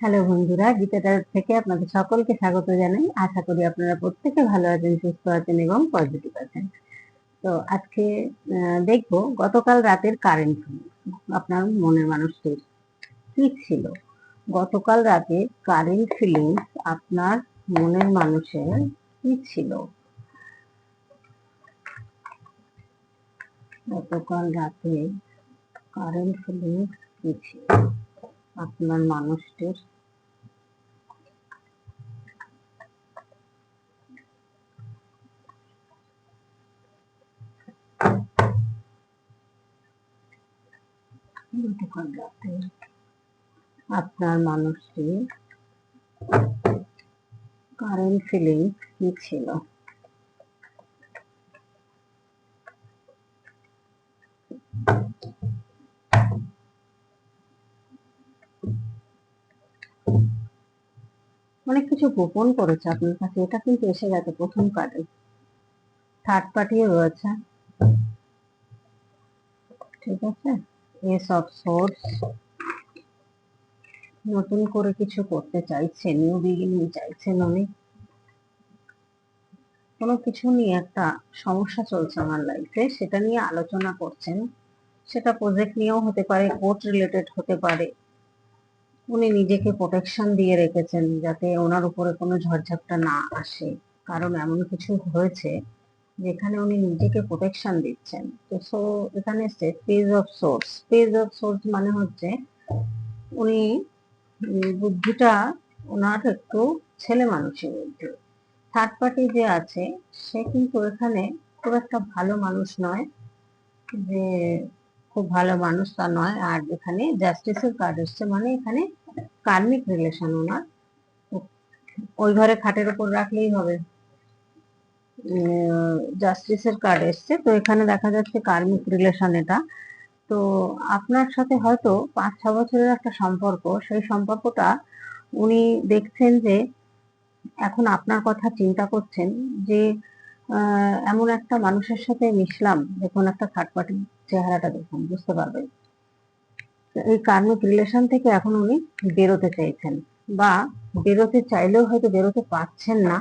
Hello বন্ধুরা গীতাটার থেকে আপনাদের সকলকে স্বাগত জানাই। আশা করি আপনারা প্রত্যেকে ভালো আছেন, সুস্থ আছেন এবং পজিটিভ আছেন। তো আজকে দেখব গতকাল রাতের কারেন্ট আপনার মনের মানুষটির কি ছিল? গতকাল রাতে কারেন্ট ফিলিংস আপনার মনের মানুষের কি ছিল? গতকাল রাতে কারেন্ট ফিলিংস কি ছিল? আপনার মানুষটির আপনার মানুষটি কারেন্ট ফিলিং কি ছিল? অনেক কিছু গোপন করেছে আপনার কাছে, এটা কিন্তু এসে গেছে প্রথম কার্ডে থার্ড পার্টিও রয়েছে। ঠিক আছে? এস অফ সোর্স নতুন করে কিছু করতে চাইছে নিউ বিগিনিং চাইছেন উনি। কোনো কিছু নিয়ে একটা সমস্যা চলছে আমার লাইফে সেটা নিয়ে আলোচনা করছেন। সেটা প্রজেক্ট নিয়েও হতে পারে কোর্ট রিলেটেড হতে পারে। উনি নিজেকে প্রোটেকশন দিয়ে রেখেছেন যাতে ওনার উপরে কোনো ঝড়ঝাপটা না আসে। কারণ এমন কিছু হয়েছে যেখানে উনি নিজেকে প্রোটেকশন দিচ্ছেন। তো সো এখানে এসছে page of source page of source মানে হচ্ছে উনি বুদ্ধিটা ওনার একটু ছেলে মানুষের বুদ্ধি থার্ড পার্টি যে আছে, সে কিন্তু এখানে খুব একটা ভালো মানুষ নয়। যে খুব ভালো মানুষ তা নয়। আর এখানে জাস্টিসের কার্ড এসছে মানে এখানে কার্মিক রিলেশন ওনার ওই ঘরে খাটের উপর রাখলেই হবে। জাস্টিসের কার্ড এসছে। তো এখানে দেখা যাচ্ছে কার্মিক রিলেশন এটা। তো আপনার সাথে হয়তো পাঁচ, ছ বছরের একটা সম্পর্ক। সেই সম্পর্কটা উনি দেখছেন যে এখন আপনার কথা চিন্তা করছেন যে এমন একটা মানুষের সাথে মিশলাম। দেখুন একটা পার্টি চেহারাটা দেখুন, বুঝতে পারবেন। এই কার্মিক রিলেশন থেকে এখন উনি বেরোতে চাইছেন বা বেরোতে চাইলেও হয়তো বেরোতে পারছেন না।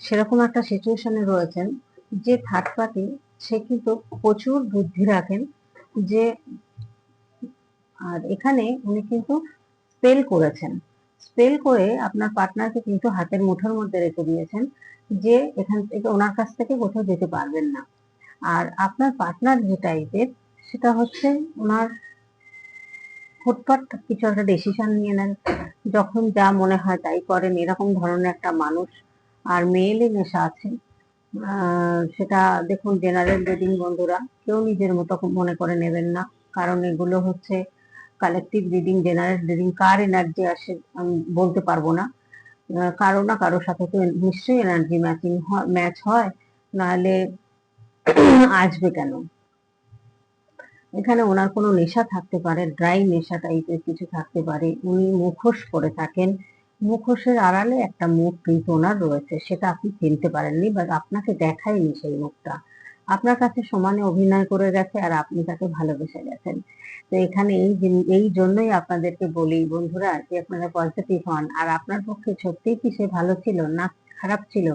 সেরকম একটা সিচুয়েশনে রয়েছেন যে থার্ড পার্টি সে কিন্তু প্রচুর বুদ্ধি রাখেন যে আর এখানে উনি কিন্তু স্পেল করেছেন। স্পেল করে আপনার পার্টনারকে কিন্তু হাতের মুঠোর মধ্যে রেখে দিয়েছেন যে এখান থেকে ওনার কাছ থেকে কোথাও যেতে পারবেন না। আর আপনার পার্টনার যে টাইপের সেটা হচ্ছে ওনার ফুটপাট কিছু একটা ডিসিশন নিয়ে নেন। যখন যা মনে হয় তাই করেন। এরকম ধরনের একটা মানুষ আর মেয়েলে নেশা আছে। সেটা দেখুন জেনারেল রিডিং বন্ধুরা, কেউ নিজের মতো মনে করে নেবেন না। কারণ এগুলো হচ্ছে কালেকটিভ রিডিং জেনারেল রিডিং কার এনার্জি আসে আমি বলতে পারব না। কারও না কারোর সাথে তো নিশ্চয়ই এনার্জি ম্যাচিং ম্যাচ হয়। নাহলে আসবে কেন? এখানে ওনার কোনো নেশা থাকতে পারে ড্রাই নেশা টাইপের কিছু থাকতে পারে। উনি মুখোশ পরে থাকেন। মুখোশের আড়ালে একটা মুখ কিন্তু ওনার রয়েছে, সেটা আপনি চিনতে পারেননি বা আপনাকে দেখায়নি সেই মুখটা। আপনার কাছে সমানে অভিনয় করে গেছে আর আপনি তাকে ভালোবেসে গেছেন। তো এখানে এই এই জন্যই আপনাদেরকে বলি বন্ধুরা যে আপনারা পজিটিভ হন। আর আপনার পক্ষে সত্যিই কি সে ভালো ছিল না খারাপ ছিল,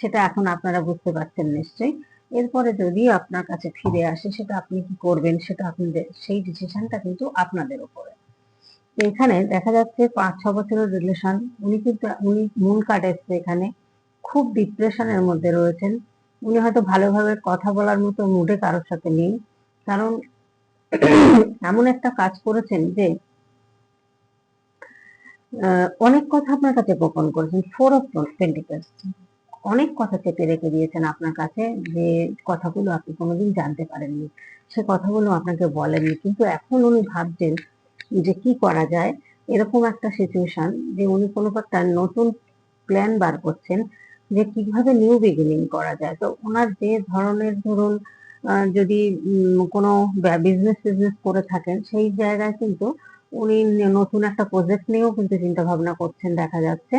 সেটা এখন আপনারা বুঝতে পারছেন নিশ্চয়ই। এরপরে যদি আপনার কাছে ফিরে আসে, সেটা আপনি কি করবেন? সেটা আপনাদের, সেই ডিসিশনটা কিন্তু আপনাদের উপরে। এখানে দেখা যাচ্ছে পাঁচ, ছ বছরের রিলেশন উনি কিন্তু, উনি মূল কার্ড এসছে এখানে। খুব ডিপ্রেশনের মধ্যে রয়েছেন। উনি হয়তো ভালোভাবে কথা বলার মতো মুডে কারোর সাথে নেই। কারণ এমন একটা কাজ করেছেন যে অনেক কথা আপনার কাছে গোপন করেছেন। ফোর অফ পেন্টিকলস অনেক কথা চেপে রেখে দিয়েছেন আপনার কাছে যে কথাগুলো আপনি কোনোদিন জানতে পারেননি। সে কথাগুলো আপনাকে বলেননি কিন্তু এখন উনি ভাবছেন যে কি করা যায়? এরকম একটা সিচুয়েশন যে উনি কোনো একটা নতুন প্ল্যান বার করছেন যে কীভাবে নিউ বিগিনিং করা যায়। তো ওনার যে ধরনের ধরুন যদি কোনো বিজনেস টিজনেস করে থাকেন, সেই জায়গায় কিন্তু উনি নতুন একটা প্রজেক্ট নিয়েও কিন্তু চিন্তা ভাবনা করছেন, দেখা যাচ্ছে।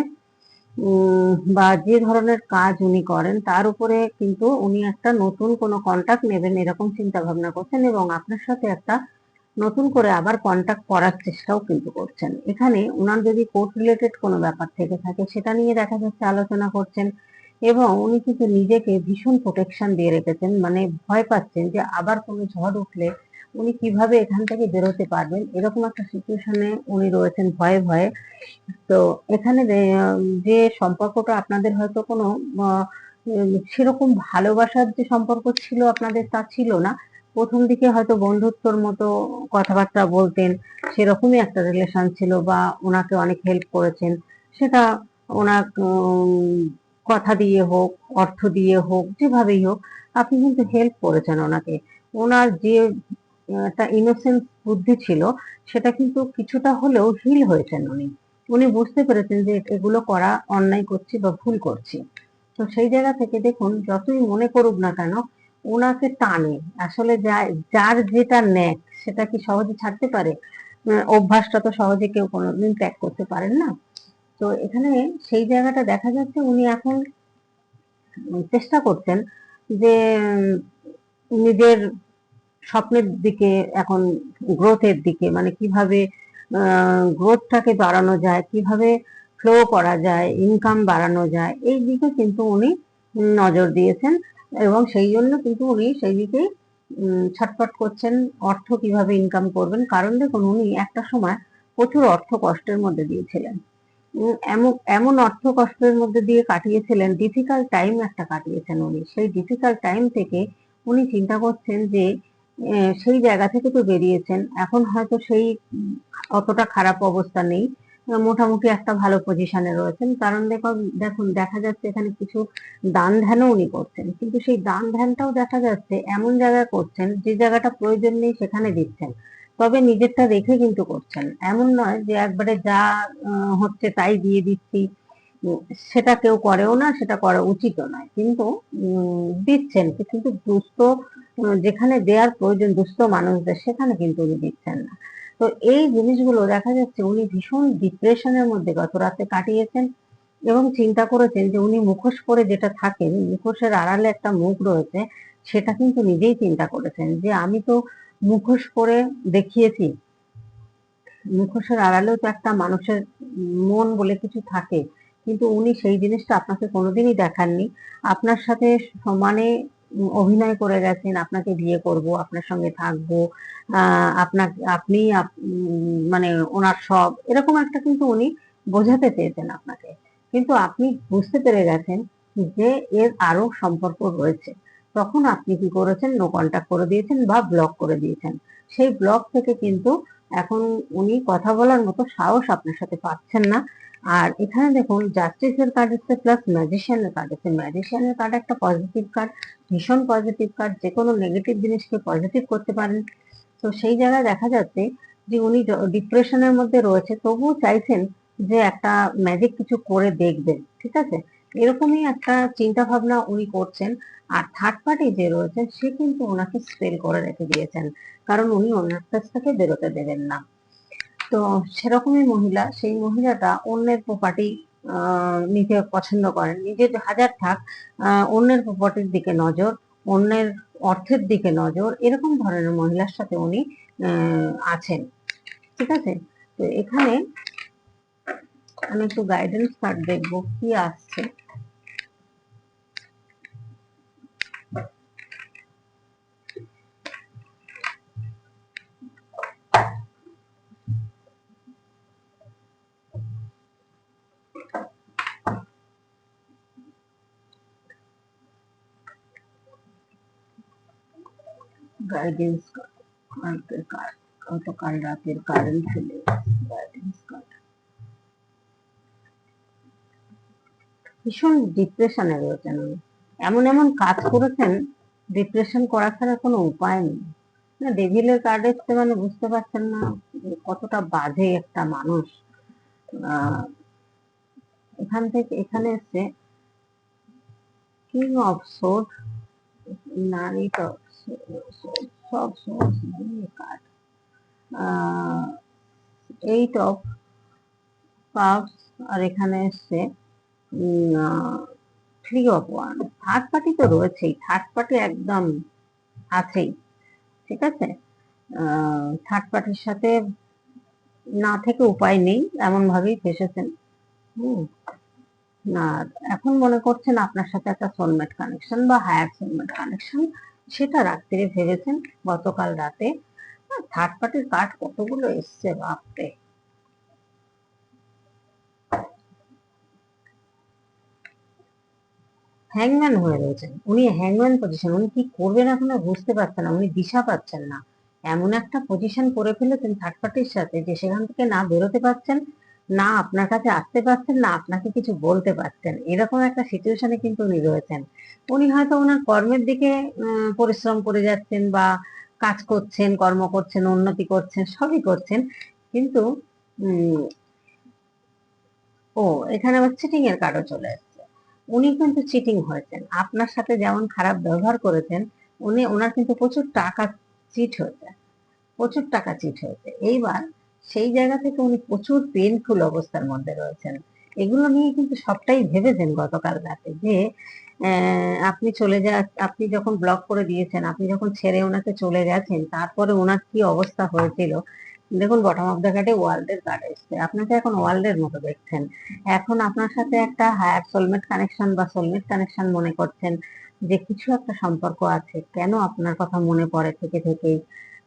বা যে ধরনের কাজ উনি করেন, তার উপরে কিন্তু উনি একটা নতুন কোনো কন্টাক্ট নেবেন এরকম চিন্তা ভাবনা করছেন এবং আপনার সাথে একটা নতুন করে আবার কন্ট্যাক্ট করার চেষ্টাও কিন্তু করছেন। এখানে ওনার যদি কোর্ট রিলেটেড কোনো ব্যাপার থেকে থাকে, সেটা নিয়ে দেখা যাচ্ছে আলোচনা করছেন এবং উনি কিন্তু নিজেকে ভীষণ প্রোটেকশন দিয়ে রেখেছেন মানে ভয় পাচ্ছেন যে আবার কোনো ঝড় উঠলে উনি কীভাবে এখান থেকে বেরোতে পারবেন? এরকম একটা সিচুয়েশনে উনি রয়েছেন ভয়ে ভয়ে। তো এখানে যে সম্পর্কটা আপনাদের হয়তো কোনো সেরকম ভালোবাসার যে সম্পর্ক ছিল আপনাদের তা ছিল না। প্রথম দিকে হয়তো বন্ধুত্বর মতো কথাবার্তা বলতেন, সেরকমই একটা রিলেশন ছিল বা ওনাকে অনেক হেল্প করেছেন। সেটা ওনার কথা দিয়ে হোক, অর্থ দিয়ে হোক, যেভাবেই হোক, আপনি কিন্তু হেল্প করেছেন ওনাকে। ওনার যে একটা ইনোসেন্স বুদ্ধি ছিল, সেটা কিন্তু কিছুটা হলেও হিল হয়েছেন উনি। উনি বুঝতে পেরেছেন যে এগুলো করা অন্যায় করছি বা ভুল করছি। তো সেই জায়গা থেকে দেখুন, যতই মনে করুক না কেন ওনাকে টানে। আসলে যার যেটা ন্যাক, সেটা কি সহজে ছাড়তে পারে? অভ্যাসটা তো সহজে কেউ কোনোদিন ত্যাগ করতে পারেন না। তো এখানে সেই জায়গাটা দেখা যাচ্ছে উনি এখন চেষ্টা করছেন যে নিজের স্বপ্নের দিকে, এখন গ্রোথের দিকে মানে কীভাবে গ্রোথটাকে বাড়ানো যায়, কীভাবে ফ্লো করা যায় ইনকাম বাড়ানো যায়, এই দিকে কিন্তু উনি নজর দিয়েছেন এবং সেই জন্য কিন্তু উনি সেই দিকে ছটপট করছেন অর্থ কীভাবে ইনকাম করবেন। কারণ দেখুন, উনি একটা সময় প্রচুর অর্থ কষ্টের মধ্যে দিয়েছিলেন। এমন এমন অর্থ কষ্টের মধ্যে দিয়ে কাটিয়েছিলেন ডিফিকাল্ট টাইম একটা কাটিয়েছেন উনি। সেই ডিফিকাল্ট টাইম থেকে উনি চিন্তা করছেন যে সেই জায়গা থেকে তো বেরিয়েছেন। এখন হয়তো সেই অতটা খারাপ অবস্থা নেই। মোটামুটি একটা ভালো পজিশনে রয়েছেন। কারণ দেখো দেখুন, দেখা যাচ্ছে এখানে কিছু দান ধ্যানও উনি করছেন। কিন্তু সেই দান ধ্যানটাও দেখা যাচ্ছে এমন জায়গায় করছেন, যে জায়গাটা প্রয়োজন নেই সেখানে দিচ্ছেন। তবে নিজেরটা রেখে কিন্তু করছেন। এমন নয় যে একবারে যা হচ্ছে তাই দিয়ে দিচ্ছি। সেটা কেউ করেও না, সেটা করা উচিতও নয়। কিন্তু দিচ্ছেন কিন্তু দুস্থ যেখানে দেওয়ার প্রয়োজন দুস্থ মানুষদের, সেখানে কিন্তু উনি দিচ্ছেন না। তো এই জিনিসগুলো দেখা যাচ্ছে উনি ভীষণ ডিপ্রেশনের মধ্যে গত রাতে কাটিয়েছেন এবং চিন্তা করেছেন যে উনি মুখোশ পরে যেটা থাকেন, মুখোশের আড়ালে একটা মুখ রয়েছে, সেটা কিন্তু নিজেই চিন্তা করেছেন যে আমি তো মুখোশ পরে দেখিয়েছি। মুখোশের আড়ালেও তো একটা মানুষের মন বলে কিছু থাকে। কিন্তু উনি সেই জিনিসটা আপনাকে কোনোদিনই দেখাননি। আপনার সাথে সমানে অভিনয় করে গেছেন, আপনাকে বিয়ে করব, আপনার সঙ্গে থাকব আপনার আপনি মানে ওনার সব, এরকম একটা কিন্তু উনি বোঝাতে চেয়েছেন আপনাকে। কিন্তু আপনি বুঝতে পেরে গেছেন যে এর আরও সম্পর্ক রয়েছে। তখন আপনি কি করেছেন? নো কন্ট্যাক্ট করে দিয়েছেন বা ব্লক করে দিয়েছেন। সেই ব্লক থেকে কিন্তু এখন উনি কথা বলার মতো সাহস আপনার সাথে পাচ্ছেন না। আর এখানে দেখুন জাস্টিসের কার্ড এসছে প্লাস ম্যাজিশিয়ানের কার্ড এসছে ম্যাজিশিয়ানের কার্ড একটা পজিটিভ কার্ড ভীষণ পজিটিভ কার্ড যে কোনো নেগেটিভ জিনিসকে পজিটিভ করতে পারেন। তো সেই জায়গায় দেখা যাচ্ছে যে উনি ডিপ্রেশনের মধ্যে রয়েছে, তবুও চাইছেন যে একটা ম্যাজিক কিছু করে দেখবেন, ঠিক আছে? এরকমই একটা চিন্তা ভাবনা উনি করছেন। আর থার্ড পার্টি যে রয়েছে সে কিন্তু ওনাকে স্পেল করে রেখে দিয়েছেন। কারণ উনি ওনার কাছ থেকে বেরোতে দেবেন না। তো সেরকমই মহিলা, সেই মহিলাটা অন্যের প্রপার্টি নিতে পছন্দ করেন। নিজের হাজার থাক অন্যের প্রপার্টির দিকে নজর, অন্যের অর্থের দিকে নজর, এরকম ধরনের মহিলার সাথে উনি আছেন। ঠিক আছে? তো এখানে আমি একটু গাইডেন্স কার্ড দেখব, কি আসছে। গাইডেন্স কার্ড গতকাল রাতের কারেন্ট ছিল গাইডেন্স ভীষণ ডিপ্রেশনে রয়েছেন উনি। এমন এমন কাজ করেছেন ডিপ্রেশন করা ছাড়া কোনো উপায় নেই। না ডেভিলের কার্ড এসছে মানে বুঝতে পারছেন না কতটা বাজে একটা মানুষ। এখান থেকে, এখানে এসছে কিং অফ সোড নারী সব source card eight of cups আর এখানে এসছে three of one third party তো রয়েছেই থার্ড পার্টি একদম আছেই, ঠিক আছে? থার্ড পার্টির সাথে না থেকে উপায় নেই, এমন ভাবেই ফেসেছেন। হুম, না, এখন মনে করছেন আপনার সাথে একটা সোলমেট কানেকশন বা হায়ার সোলমেট কানেকশন সেটা রাত্রে ভেবেছেন? গতকাল রাতে? থার্ড পার্টির কার্ড কতগুলো এসছে, বাপরে। হ্যাংম্যান হয়ে রয়েছেন। উনি হ্যাংম্যান পজিশন উনি কি করবেন এখনও বুঝতে পারছেন না, উনি দিশা পাচ্ছেন না। এমন একটা পজিশন করে ফেলেছেন থার্ড পার্টির সাথে যে সেখান থেকে না বেরোতে পারছেন না, আপনার কাছে আসতে পারছেন না, আপনাকে কিছু বলতে পারছেন। এরকম একটা সিচুয়েশনে কিন্তু উনি রয়েছেন। উনি হয়তো ওনার কর্মের দিকে পরিশ্রম করে যাচ্ছেন বা কাজ করছেন, কর্ম করছেন, উন্নতি করছেন, সবই করছেন। কিন্তু ও, এখানে আবার চিটিং এর কার্ডও চলে আসছে। উনি কিন্তু চিটিং হয়েছেন। আপনার সাথে যেমন খারাপ ব্যবহার করেছেন, উনি, ওনার কিন্তু প্রচুর টাকা চিট হয়েছে। প্রচুর টাকা চিট হয়েছে। এইবার সেই জায়গা থেকে উনি প্রচুর পেনফুল অবস্থার মধ্যে রয়েছেন। এগুলো নিয়ে কিন্তু সবটাই ভেবেছেন গতকাল রাতে যে আপনি চলে যা, আপনি যখন ব্লক করে দিয়েছেন, আপনি যখন ছেড়ে ওনাকে চলে গেছেন, তারপরে ওনার কি অবস্থা হয়েছিল? দেখুন বটম অফ দ্য কার্ডে ওয়ার্ল্ডের কার্ড এসছে। আপনাকে এখন ওয়ার্ল্ডের মতো দেখছেন। এখন আপনার সাথে একটা হায়ার সোলমেট কানেকশন বা সোলমেট কানেকশন মনে করছেন যে, কিছু একটা সম্পর্ক আছে। কেন আপনার কথা মনে পড়ে থেকে থেকেই?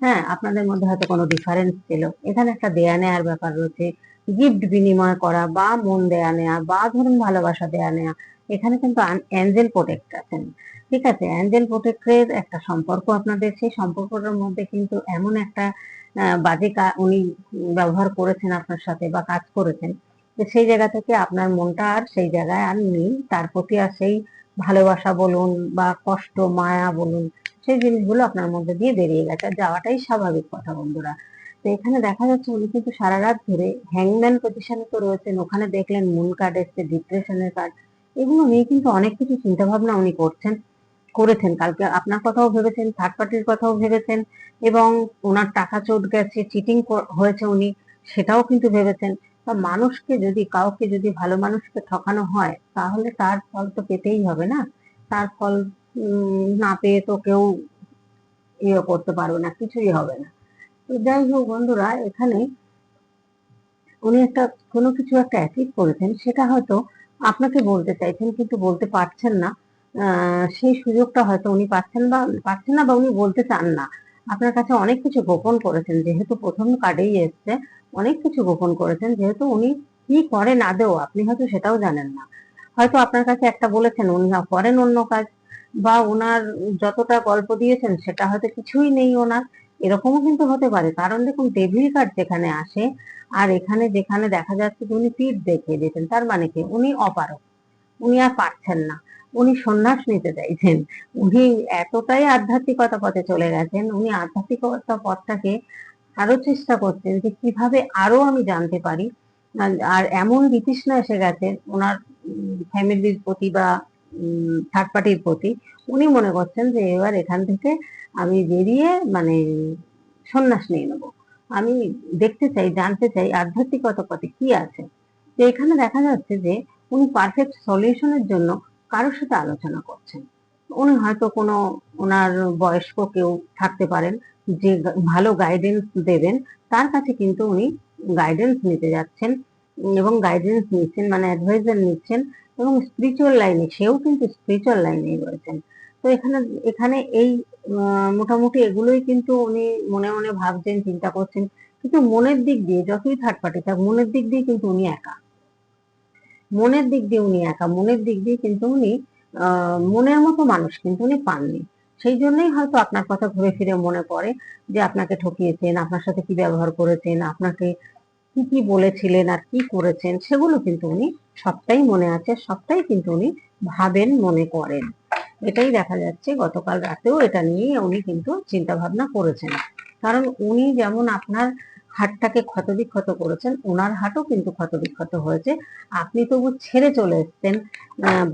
হ্যাঁ আপনাদের মধ্যে হয়তো কোনো ডিফারেন্স ছিল। এখানে একটা দেয়া নেয়ার ব্যাপার রয়েছে। গিফট বিনিময় করা বা মন দেয়া নেয়া বা ধরুন ভালোবাসা দেয়া নেয়া, এখানে কিন্তু অ্যাঞ্জেল প্রোটেক্ট আছেন। ঠিক আছে অ্যাঞ্জেল প্রোটেক্টের একটা সম্পর্ক আপনাদের, সেই সম্পর্কটার মধ্যে কিন্তু এমন একটা বাজে উনি ব্যবহার করেছেন আপনার সাথে বা কাজ করেছেন, যে সেই জায়গা থেকে আপনার মনটা আর সেই জায়গায় আর নেই। তার প্রতি আর সেই ভালোবাসা বলুন বা কষ্ট, মায়া বলুন সেই জিনিসগুলো আপনার মধ্যে দিয়ে বেরিয়ে গেছে। যাওয়াটাই স্বাভাবিক কথা বন্ধুরা। তো এখানে দেখা যাচ্ছে উনি কিন্তু সারা রাত ধরে হ্যাংম্যান পজিশনে তো রয়েছেন। ওখানে দেখলেন মুন কার্ড এসছে ডিপ্রেশনের কার্ড এগুলো নিয়ে কিন্তু অনেক কিছু চিন্তা ভাবনা উনি করছেন, করেছেন। কালকে আপনার কথাও ভেবেছেন থার্ড পার্টির কথাও ভেবেছেন এবং ওনার টাকা চোট গেছে চিটিং হয়েছে উনি, সেটাও কিন্তু ভেবেছেন। বা মানুষকে যদি, কাউকে যদি ভালো মানুষকে ঠকানো হয়, তাহলে তার ফল তো পেতেই হবে না। তার ফল না পেয়ে তো কেউ ইয়ে করতে পারবে না, কিছুই হবে না। তো যাই হোক বন্ধুরা, এখানে উনি একটা কোনো কিছু একটা অ্যাচিভ করেছেন, সেটা হয়তো আপনাকে বলতে চাইছেন কিন্তু বলতে পারছেন না। সেই সুযোগটা হয়তো উনি পাচ্ছেন বা, পাচ্ছেন না বা উনি বলতে চান না। আপনার কাছে অনেক কিছু গোপন করেছেন, যেহেতু প্রথম কার্ডেই এসছে, অনেক কিছু গোপন করেছেন, যেহেতু উনি কি করে না দেও আপনি হয়তো সেটাও জানেন না। হয়তো আপনার কাছে একটা বলেছেন, উনি করেন অন্য কাজ বা ওনার যতটা গল্প দিয়েছেন, সেটা হয়তো কিছুই নেই ওনার। এরকমও কিন্তু হতে পারে। কারণ দেখুন টেবিল কার্ড যেখানে আসে, আর এখানে যেখানে দেখা যাচ্ছে যে উনি পিঠ দেখিয়ে দিয়েছেন, তার মানে কি? উনি অপারক উনি আর পারছেন না। উনি সন্ন্যাস নিতে চাইছেন। উনি এতটাই আধ্যাত্মিকতা পথে চলে গেছেন, উনি আধ্যাত্মিকতা পথটাকে আরও চেষ্টা করছেন যে কীভাবে আরও আমি জানতে পারি। আর এমন বিতৃষ্ণা এসে গেছে ওনার ফ্যামিলির প্রতি বা থার্ড পার্টির প্রতি, উনি মনে করছেন যে এবার এখান থেকে আমি বেরিয়ে মানে সন্ন্যাস নিয়ে নেব। আমি দেখতে চাই, জানতে চাই আধ্যাত্মিকতা পথে কি আছে। তো এখানে দেখা যাচ্ছে যে উনি পারফেক্ট সলিউশনের জন্য কারোর সাথে আলোচনা করছেন। উনি হয়তো কোনো ওনার বয়স্ক কেউ থাকতে পারেন, যে ভালো গাইডেন্স দেবেন, তার কাছে কিন্তু উনি গাইডেন্স নিতে যাচ্ছেন এবং গাইডেন্স নিচ্ছেন মানে অ্যাডভাইজার নিচ্ছেন এবং স্পিরিচুয়াল লাইনে সেও কিন্তু স্পিরিচুয়াল লাইনেই রয়েছেন। তো এখানে এখানে এই মোটামুটি এগুলোই কিন্তু উনি মনে মনে ভাবছেন, চিন্তা করছেন। কিন্তু মনের দিক দিয়ে, যতই থার্ড পার্টি থাক, মনের দিক দিয়ে কিন্তু উনি একা। মনের দিক দিয়ে উনি একা, মনের দিক দিয়ে কিন্তু উনি মনের মতো মানুষ কিন্তু উনি পাননি। সেই জন্যই হয়তো আপনার কথা ঘুরে ফিরে মনে পড়ে যে আপনাকে ঠকিয়েছেন, আপনার সাথে কি ব্যবহার করেছেন, আপনাকে কি কি বলেছিলেন আর কি করেছেন সেগুলো কিন্তু উনি সবটাই মনে আছে, সবটাই কিন্তু উনি ভাবেন, মনে করেন। এটাই দেখা যাচ্ছে, গতকাল রাতেও এটা নিয়ে উনি কিন্তু চিন্তা ভাবনা করেছেন। কারণ উনি যেমন আপনার হাটটাকে ক্ষত বিক্ষত করেছেন, ওনার হাটও কিন্তু ক্ষত বিক্ষত হয়েছে। আপনি তবু ছেড়ে চলে এসছেন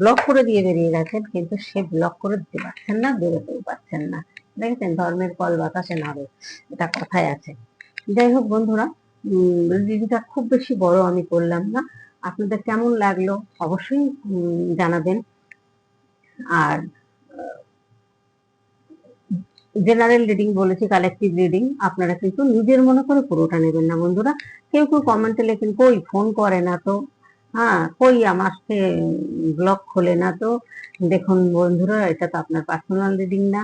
ব্লক করে দিয়ে বেরিয়ে গেছেন, কিন্তু সে ব্লক করে দিতে পারছেন না, বেরোতেও পারছেন না। দেখেছেন ধর্মের কল বাতাসে নাড়ে, এটা কথায় আছে। যাই হোক বন্ধুরা রিভিউটা খুব বেশি বড় আমি করলাম না, আপনাদের কেমন লাগল অবশ্যই জানাবেন। আর জেনারেল রিডিং বলেছি কালেকটিভ রিডিং আপনারা কিন্তু নিজের মনে করে পুরোটা নেবেন না বন্ধুরা। কেউ কেউ কমেন্টে লেখেন, কই ফোন করে না তো? হ্যাঁ কই আমাকে ব্লগ খোলে না তো? দেখুন বন্ধুরা, এটা তো আপনার পার্সোনাল রিডিং না।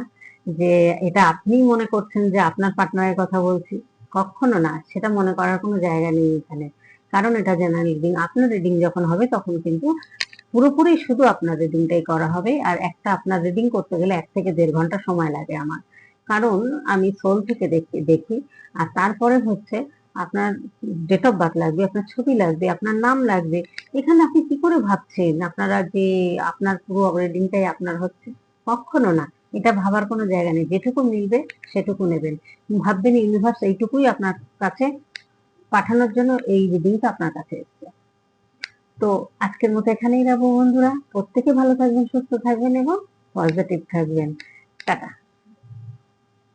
যে, এটা আপনি মনে করছেন যে, আপনার পার্টনারের কথা বলছি। কখনো না, সেটা মনে করার কোনো জায়গা নেই এখানে। কারণ এটা জেনারেল রিডিং আপনার রিডিং যখন হবে তখন কিন্তু পুরোপুরি শুধু আপনার রিডিংটাই করা হবে, আর একটা আপনার রিডিং করতে গেলে এক থেকে দেড় ঘণ্টা সময় লাগে আমার। কারণ আমি সোল থেকে দেখি দেখি, আর তারপরে হচ্ছে আপনার ডেট অফ বার্থ লাগবে, আপনার ছবি লাগবে, আপনার নাম লাগবে। এখানে আপনি কি করে ভাবছেন? আপনারা যে আপনার পুরো রিডিংটাই আপনার হচ্ছে? কখনো না। এটা ভাবার কোনো জায়গা নেই। যেটুকু মিলবে, সেটুকু নেবেন। ভাববেন ইউনিভার্স এইটুকুই আপনার কাছে পাঠানোর জন্য এই রিডিংটা আপনার কাছে এসছে। তো আজকের মতো এখানেই রাখব বন্ধুরা। প্রত্যেকে ভালো থাকবেন, সুস্থ থাকবেন এবং পজিটিভ থাকবেন। টাটা।